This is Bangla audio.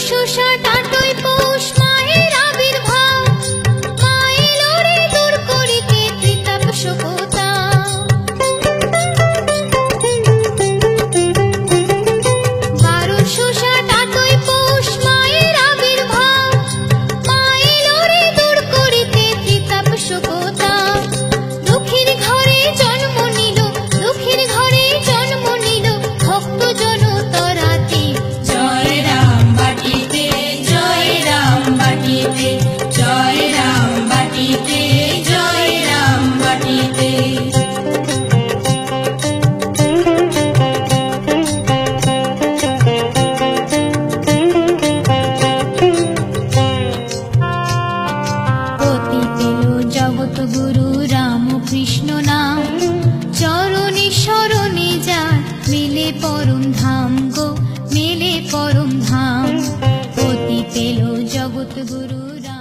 树梢儿 গুরু রামকৃষ্ণ নাম। চরণী শরণে যা, মিলে পরম ধাম গো, মিলে পরম ধাম। পতি পেল জগৎগুরু রাম।